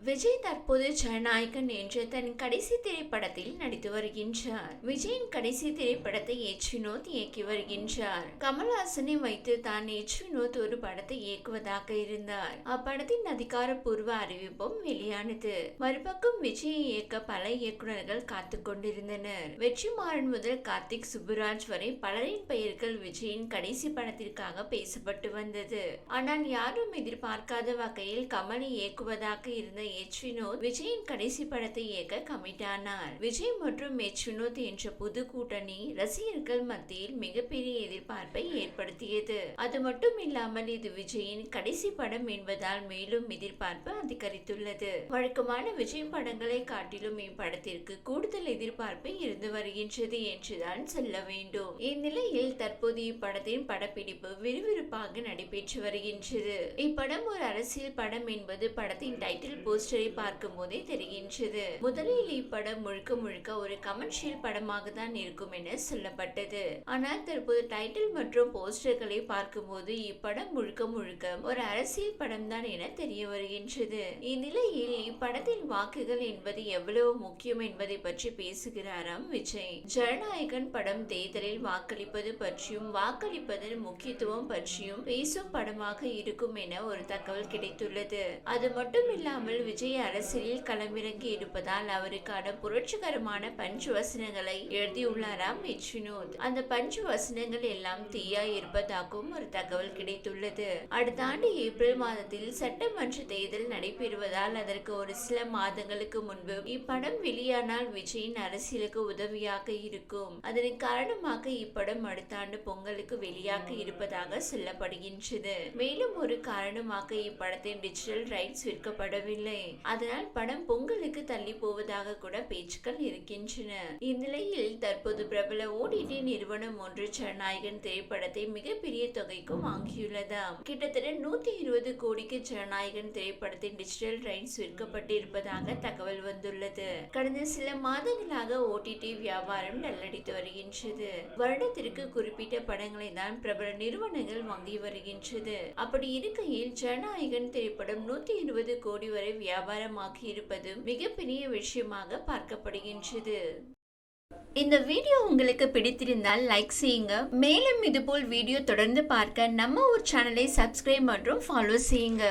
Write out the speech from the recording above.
விஜய் தற்போது ஜனநாயகன் என்ற தன் கடைசி திரைப்படத்தில் நடித்து வருகின்றார். விஜயின் கடைசி திரைப்படத்தை எச் வினோத் இயக்கி வருகின்றார். கமல்ஹாசனை வைத்து தான் எச் வினோத் ஒரு படத்தை இயக்குவதாக இருந்தார். அப்படத்தின் அதிகாரப்பூர்வ அறிவிப்பும் வெளியானது. மறுபக்கம் விஜயை இயக்க பல இயக்குநர்கள் காத்து கொண்டிருந்தனர். வெற்றிமாறன் முதல் கார்த்திக் சுப்புராஜ் வரை பலரின் பெயர்கள் விஜயின் கடைசி படத்திற்காக பேசப்பட்டு வந்தது. ஆனால் யாரும் எதிர்பார்க்காத வகையில் கமலை இயக்குவதாக இருந்த எச் வினோத் விஜயின் கடைசி படத்தை இயக்க கமிட் ஆனார் விஜய் மற்றும் எச் வினோத் என்ற புது கூட்டணி ரசிகர்கள் மத்தியில் மிகப்பெரிய எதிர்பார்ப்பை ஏற்படுத்தியது. அது மட்டும் இல்லாமல் இது விஜயின் கடைசி படம் என்பதால் மேலும் எதிர்பார்ப்பு அதிகரித்துள்ளது. வழக்கமான விஜய் படங்களை காட்டிலும் இப்படத்திற்கு கூடுதல் எதிர்பார்ப்பு இருந்து வருகின்றது என்றுதான் சொல்ல வேண்டும். இந்நிலையில் தற்போது இப்படத்தின் படப்பிடிப்பு விறுவிறுப்பாக நடைபெற்று வருகின்றது. இப்படம் ஒரு அரசியல் படம் என்பது படத்தின் டைட்டில் போஸ்டரை பார்க்கும் போதே தெரிகின்றது. முதலில் இப்படம் முழுக்க முழுக்க ஒரு கமர்ஷியல் படமாக தான் இருக்கும் என சொல்லப்பட்டது. ஆனால் தற்போது டைட்டில் மற்றும் போஸ்டர்களை பார்க்கும்போது இப்படம் முழுக்க முழுக்க ஒரு அரசியல் படம் தான் என தெரிய வருகின்றது. இந்நிலையில் இப்படத்தின் வாக்குகள் என்பது எவ்வளவு முக்கியம் என்பதை பற்றி பேசுகிறாராம் விஜய். ஜனநாயகன் படம் தேர்தலில் வாக்களிப்பது பற்றியும் வாக்களிப்பதன் முக்கியத்துவம் பற்றியும் பேசும் படமாக இருக்கும் என ஒரு தகவல் கிடைத்துள்ளது. அது மட்டும் இல்லாமல் விஜய் அரசியலில் களமிறங்கி இருப்பதால் அவருக்கான புரட்சிகரமான பஞ்சு வசனங்களை எழுதியுள்ளாராம் எச். அந்த பஞ்சு வசனங்கள் எல்லாம் தீயா இருப்பதாகவும் ஒரு தகவல் கிடைத்துள்ளது. அடுத்த ஆண்டு ஏப்ரல் மாதத்தில் சட்டமன்ற தேர்தல் நடைபெறுவதால் அதற்கு ஒரு சில மாதங்களுக்கு முன்பு இப்படம் வெளியானால் விஜயின் அரசியலுக்கு உதவியாக இருக்கும். அதன் காரணமாக இப்படம் அடுத்த ஆண்டு பொங்கலுக்கு வெளியாக இருப்பதாக சொல்லப்படுகின்றது. மேலும் ஒரு காரணமாக இப்படத்தின் டிஜிட்டல் ரைட்ஸ் விற்கப்படவில்லை. இல்லை அதனால் படம் பொங்கலுக்கு தள்ளி போவதாக கூட பேச்சுக்கள் இருக்கின்றன. இந்நிலையில் தற்போது பிரபல ஓடிடி நிறுவனம் ஒன்று ஜனநாயகன் திரைப்படத்தை மிகப்பெரிய தொகைக்கு வாங்கியுள்ளதாம். கிட்டத்தட்ட நூத்தி இருபது கோடிக்கு ஜனநாயகன் திரைப்படத்தின் டிஜிட்டல் ரைட்ஸ் விற்கப்பட்டிருப்பதாக தகவல் வந்துள்ளது. கடந்த சில மாதங்களாக ஓடிடி வியாபாரம் நல்லடித்து வருகின்றது. வருடத்திற்கு குறிப்பிட்ட படங்களை தான் பிரபல நிறுவனங்கள் வாங்கி வருகின்றது. அப்படி இருக்கையில் ஜனநாயகன் திரைப்படம் நூத்தி இருபது கோடி வரை வியாபாரமாக இருப்பது மிகப்பெரிய விஷயமாக பார்க்கப்படுகின்றது. இந்த வீடியோ உங்களுக்கு பிடித்திருந்தால் லைக் செய்யுங்க. மேலும் இதுபோல் வீடியோ தொடர்ந்து பார்க்க நம்ம ஒரு சேனலை சப்ஸ்கிரைப் மற்றும் ஃபாலோ செய்யுங்க.